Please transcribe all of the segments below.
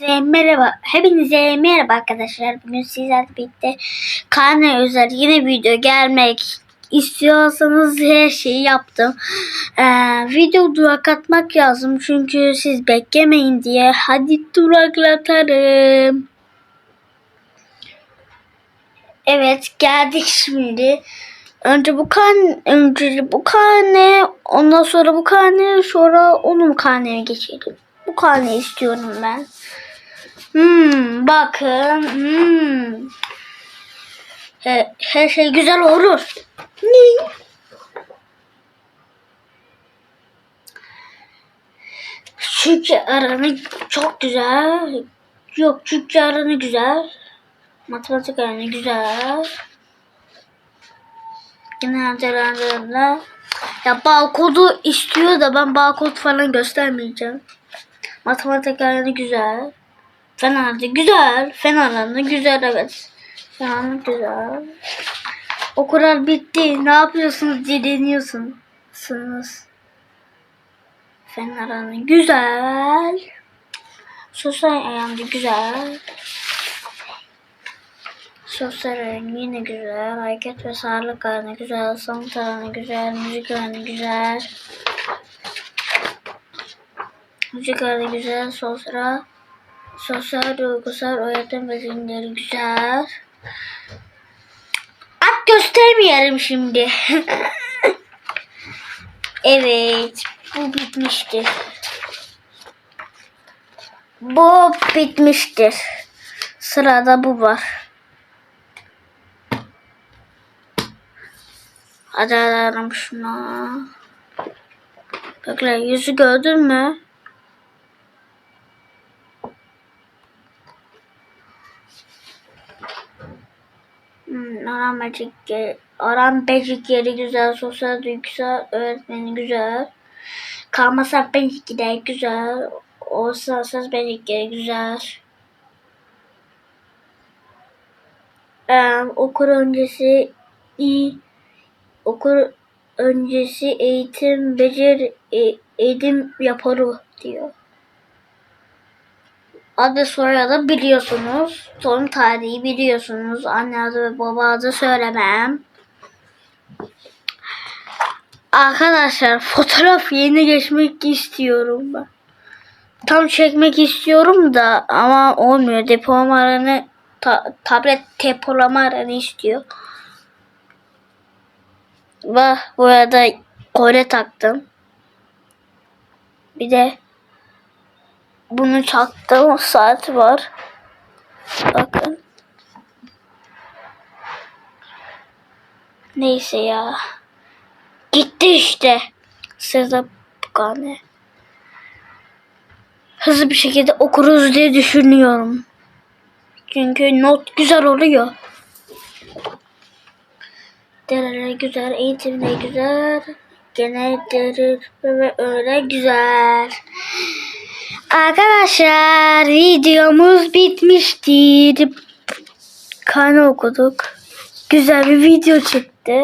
Merhaba. Hepinize merhaba arkadaşlar. Bugün sizlerle birlikte karne özel yine video gelmek istiyorsanız her şeyi yaptım. Ee, video durak atmak lazım çünkü siz beklemeyin diye. Hadi duraklatarım. Evet geldik şimdi. Önce bu kan önce bu karne ondan sonra bu karne sonra onun karneye geçelim. Bu karne istiyorum ben. Hmm, bakın. Hmm. He- her şey güzel olur. Ne? Türkçe aranı çok güzel. Yok Türkçe aranı güzel. Matematik aranı güzel. Genelde aranlarında ya barkodu istiyor da ben barkod falan göstermeyeceğim. Matematik aranı güzel. Fener'de güzel. Fener'de güzel evet. Fener'de güzel. O kadar bitti. Ne yapıyorsunuz diye deniyorsunuz. Güzel. Sosyal ayağında güzel. Sosyal ayağında yine güzel. Hareket ve sağlık ayağında güzel. Sanat ayağında güzel. Müzik ayağında güzel. Müzik ayağında güzel. Sosyal Sosyal duygusal öğretim becerileri güzel. At göstermeyelim şimdi. evet. Bu bitmiştir. Bu bitmiştir. Sırada bu var. Hadi alalım şuna. Bekle yüzü gördün mü? Hmm, Orhan Becik, yeri güzel, sosyal duygusal öğretmeni güzel. Kalmasak Becik de güzel, olsa söz Becik yeri güzel. Ee, okul öncesi iyi, okul öncesi eğitim becer e, eğitim yaparı diyor. Adı soyadı biliyorsunuz. Doğum tarihi biliyorsunuz. Anne adı ve baba adı söylemem. Arkadaşlar fotoğraf yeni geçmek istiyorum ben. Tam çekmek istiyorum da ama olmuyor. Depolama alanı ta- tablet depolama alanı istiyor. Ve bu arada kolye taktım. Bir de bunu çaktığım saat var. Bakın. Neyse ya. Gitti işte. Sırada kane. Hızlı bir şekilde okuruz diye düşünüyorum. Çünkü not güzel oluyor. Derece güzel, eğitim güzel. Genel derece ve öyle güzel. Arkadaşlar videomuz bitmiştir. Kanı okuduk. Güzel bir video çıktı.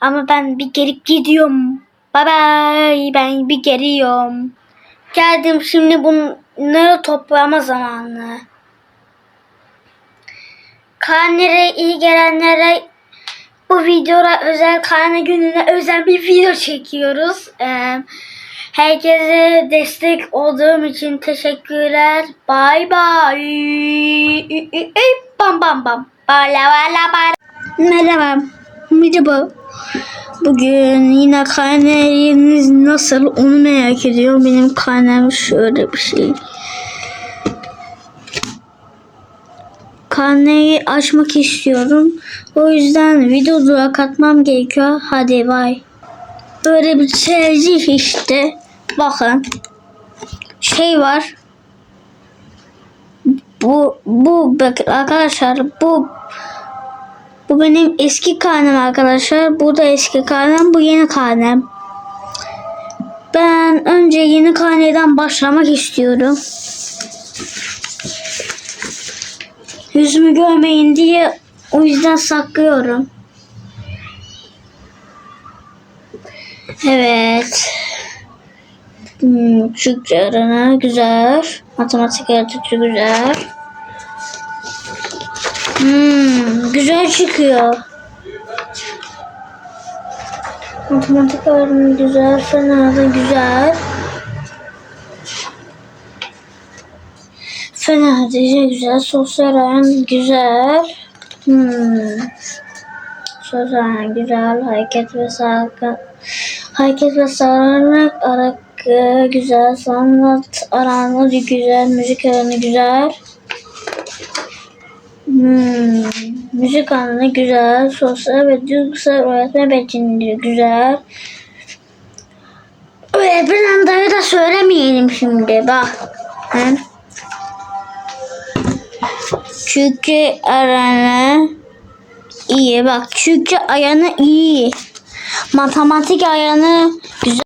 Ama ben bir geri gidiyorum. Bye bye. Ben bir geliyorum. Geldim şimdi bunları toplama zamanı. Karnelere iyi gelenlere bu videoda özel karne gününe özel bir video çekiyoruz. Ee, herkese destek olduğum için teşekkürler. Bye bye. Bam bam bam. Bala bala bala. Merhaba. Merhaba. Bugün yine karneleriniz nasıl onu merak ediyorum. Benim karnem şöyle bir şey. Karneyi açmak istiyorum. O yüzden video durak atmam gerekiyor. Hadi bay. Böyle bir tercih işte. Bakın. Şey var. Bu bu arkadaşlar bu bu benim eski karnem arkadaşlar. Bu da eski karnem. Bu yeni karnem. Ben önce yeni karneden başlamak istiyorum. Yüzümü görmeyin diye o yüzden saklıyorum. Evet. Hmm, Türkçe öğrenen güzel. Matematik öğretici güzel. Hmm, güzel çıkıyor. Matematik öğrenimi güzel. Fena da güzel. Fena değil güzel. Sosyal öğren güzel. Hmm. Sosyal öğren güzel. Hareket ve sağlık. Hareket ve sağlık arak e, güzel. Sanat aranı güzel. Müzik aranı güzel. Hmm. Müzik alanı güzel. Sosyal ve duygusal öğretme becerileri güzel. Öğretmen adayı da söylemeyelim şimdi. Bak. Hı? Çünkü aranı iyi. Bak çünkü ayanı iyi. Matematik ayanı güzel.